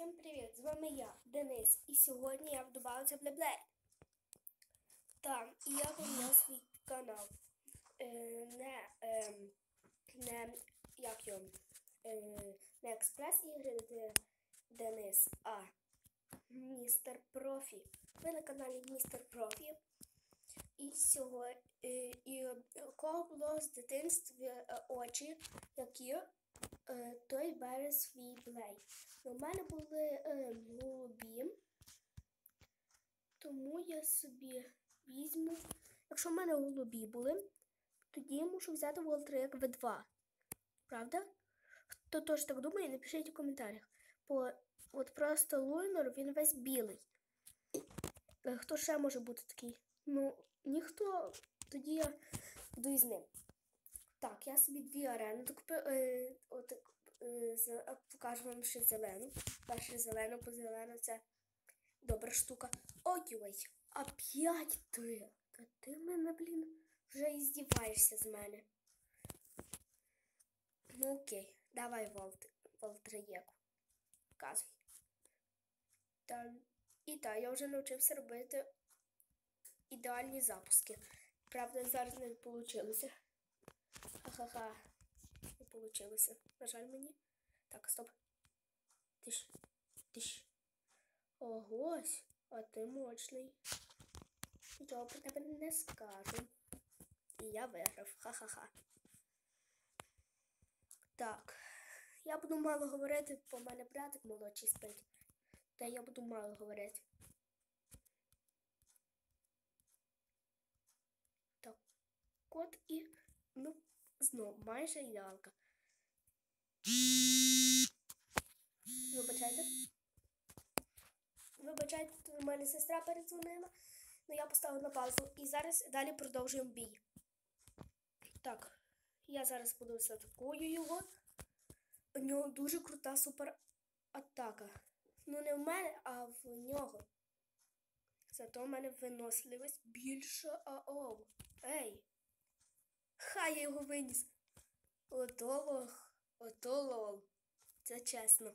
Всім привіт! З вами я, Денис, і сьогодні я вдобавився в Блеблей. Там, і я поміняв свій канал. Е, не, е, не, як його, е, не експрес ігри де Денис, а містер Профі. Ви на каналі Містер Профі. І сьогодні, е, і кого було з дитинства е, очі, які той бере свій блей. У мене були е, голубі, тому я собі візьму. Якщо в мене голубі були, тоді я мушу взяти Волтрек В2. Правда? Хто теж так думає, напишіть у коментарях. Бо от просто Луйнор, він весь білий. Е, Хто ще може бути такий? Ну, ніхто. Тоді я буду із ним. Так, я собі дві арени докупив. Е, от, е, покажу вам ще зелену. Перше зелену, бо зелена це добра штука. Ой-ой, а п'ять ти. Та ти мене, блін, вже і здіваєшся з мене. Ну окей, давай Волт, Волтреєку. Показуй. Та, і так, я вже навчився робити ідеальні запуски. Правда, зараз не вийшло. Ха-ха-ха. Не получилося. На жаль, мені. Так, стоп. Тиш. Тиш. Огось, а ти мощний. Нічого про тебе не скажу. І я виграв. Ха-ха-ха. Так. Я буду мало говорити, бо в мене братик молодший спить. Та я буду мало говорити. Так. Кот і. Ну, знов майже ідеалка. Вибачайте. Вибачайте, у мене сестра передзвонила, але я поставила на паузу. І зараз далі продовжуємо бій. Так, я зараз буду атакую його. У нього дуже крута супер атака. Ну, не в мене, а в нього. Зато в мене виносливість більша АО. Ей! Хай я його виніс. Ото лох, ото лол. Це чесно.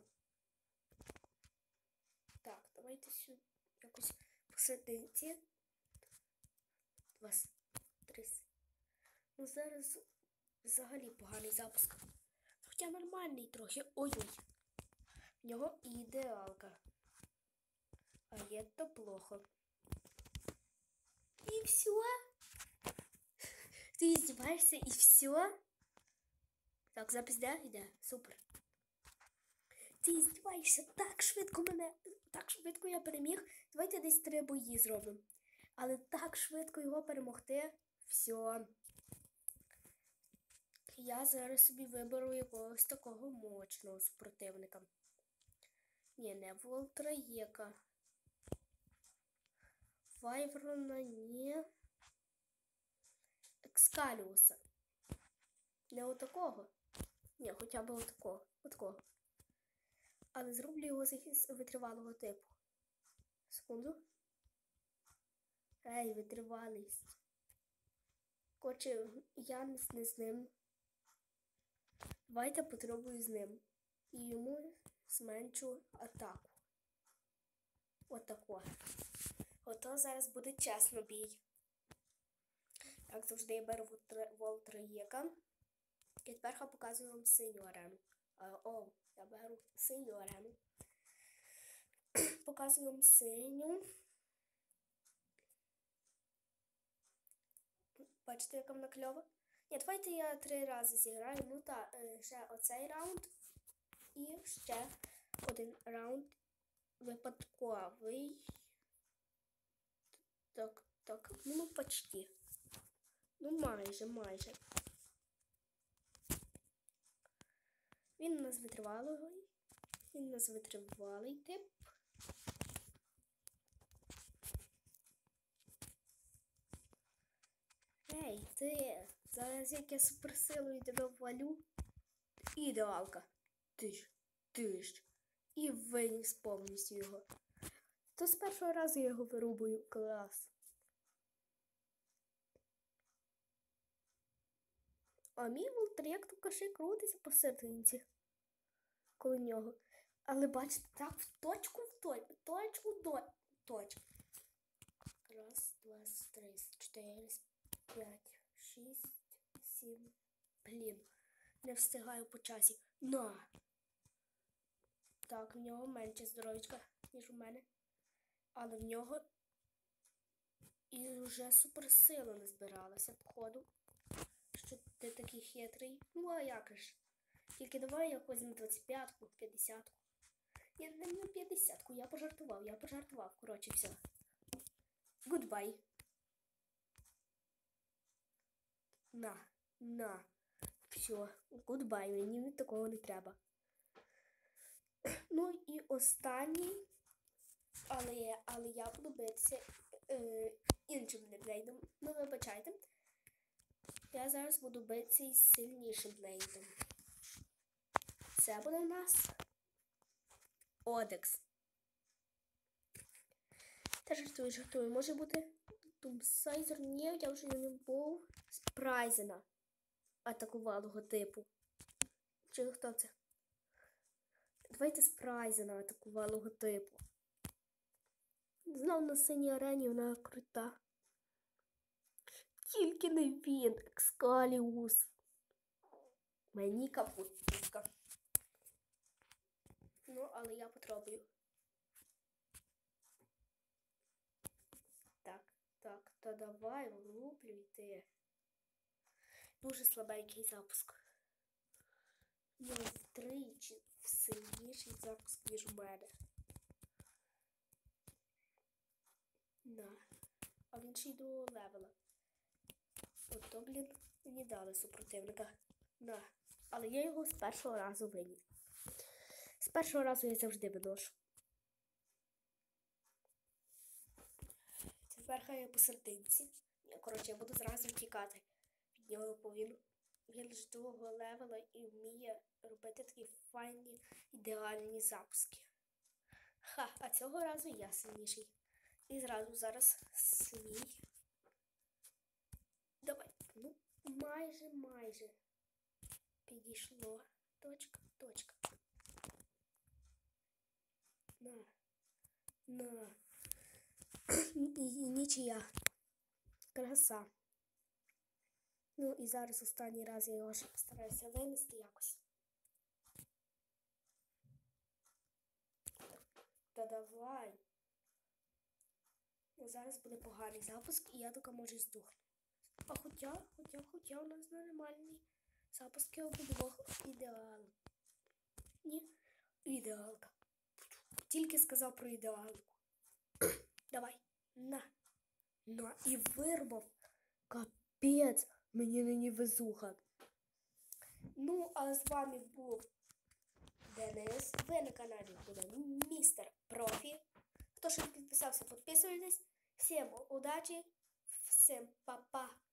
Так, давайте сюди якось посерединці. Два, три. Ну зараз взагалі поганий запуск. Хоча нормальний трохи. Ой-ой. В нього ідеалка. А є то плохо. І все. Ти издеваешься и все? Так, запись, да? Іде. Супер. Ти издеваешься так швидко мене. Так швидко я переміг. Давайте десь три бої зробимо. Але так швидко його перемогти. Все. Я зараз собі виберу якогось такого мощного супротивника. Ні, не Волтраєка. Вайврона, ні. Екскаліуса. Не отакого. Ні, хоча б отакого. Отакого. Але зроблю його з витривалого типу. Секунду. Ей, витривалість. Коротше, я не, з ним. Давайте потребую з ним. І йому зменшу атаку. Отако. Ото зараз буде чесно бій. Як завжди я беру Волтреєка. І тепер я показую вам синю О, я беру синю. Показую вам синю. Бачите, яка вона кльова? Ні, давайте я три рази зіграю. Ну так, е, ще оцей раунд. І ще один раунд випадковий. Так, так, ну почти. Ну, майже, майже. Він у нас витривалий. Він у нас витривалий тип. Ей, ти! Зараз як я суперсилою тебе ввалю. Ідеалка. Ти ж, ти ж. І виніс повністю його. То з першого разу я його вирубую. Клас. А мій волтрек тут каши крутиться посерединці коло нього. Але бачите, так в точку в точку, точку до точку. Раз, два, три, чотири, п'ять, шість, сім. Блін, не встигаю по часі. На! Так, в нього менше здоров'ячка, ніж у мене. Але в нього і вже суперсила не збиралася, походу. Ти такий хитрий. Ну, а як ж? Тільки давай я візьму 25-ку, 50-ку. Я не на 50-ку, я пожартував, я пожартував. Коротше, все. Гудбай. На, на. Все, гудбай, мені такого не треба. Ну і останній, але, але я буду битися е, іншим блейдом. Ну, вибачайте. Я зараз буду битися із сильнішим блейдом. Це буде в нас Одекс. Та жартую, жартую. Може бути Тумсайзер? Ні, я вже не був. Спрайзена. Атакувалого типу. Чи хто це? Давайте спрайзена атакувалого типу. Знов на синій арені вона крута. Тільки не він, Екскаліус. Мені капустка. Ну, але я попробую. Так, так, то давай влуплюйте. Дуже слабенький запуск. Ну, втричі сильніший запуск, ніж у мене. На. А він ще й до левела. Ото, блін, мені дали супротивника. На. Але я його з першого разу виніс. З першого разу я завжди виношу. Тепер хай я посерединці. Коротше, я буду зразу втікати від нього, бо він, він ж другого левела і вміє робити такі файні ідеальні запуски. Ха, а цього разу я сильніший. І зразу зараз свій. Давай. Ну, майже, майже. Підійшло. Точка, точка. На. На. Нічия. Краса. Ну і зараз останній раз я його ще постараюся винести якось. Та давай. Ну, зараз буде поганий запуск, і я тільки може здохну. А хоча, хоча, хоча у нас нормальний запуски обидвох ідеал. Ні, ідеалка. Тільки сказав про ідеалку. Давай. На. На. І вирвав. Капець. Мені нині везуха. Ну, а з вами був Денис. Ви на каналі буде містер Профі. Хто ще не підписався, підписуйтесь. Всім удачі, всім па-па.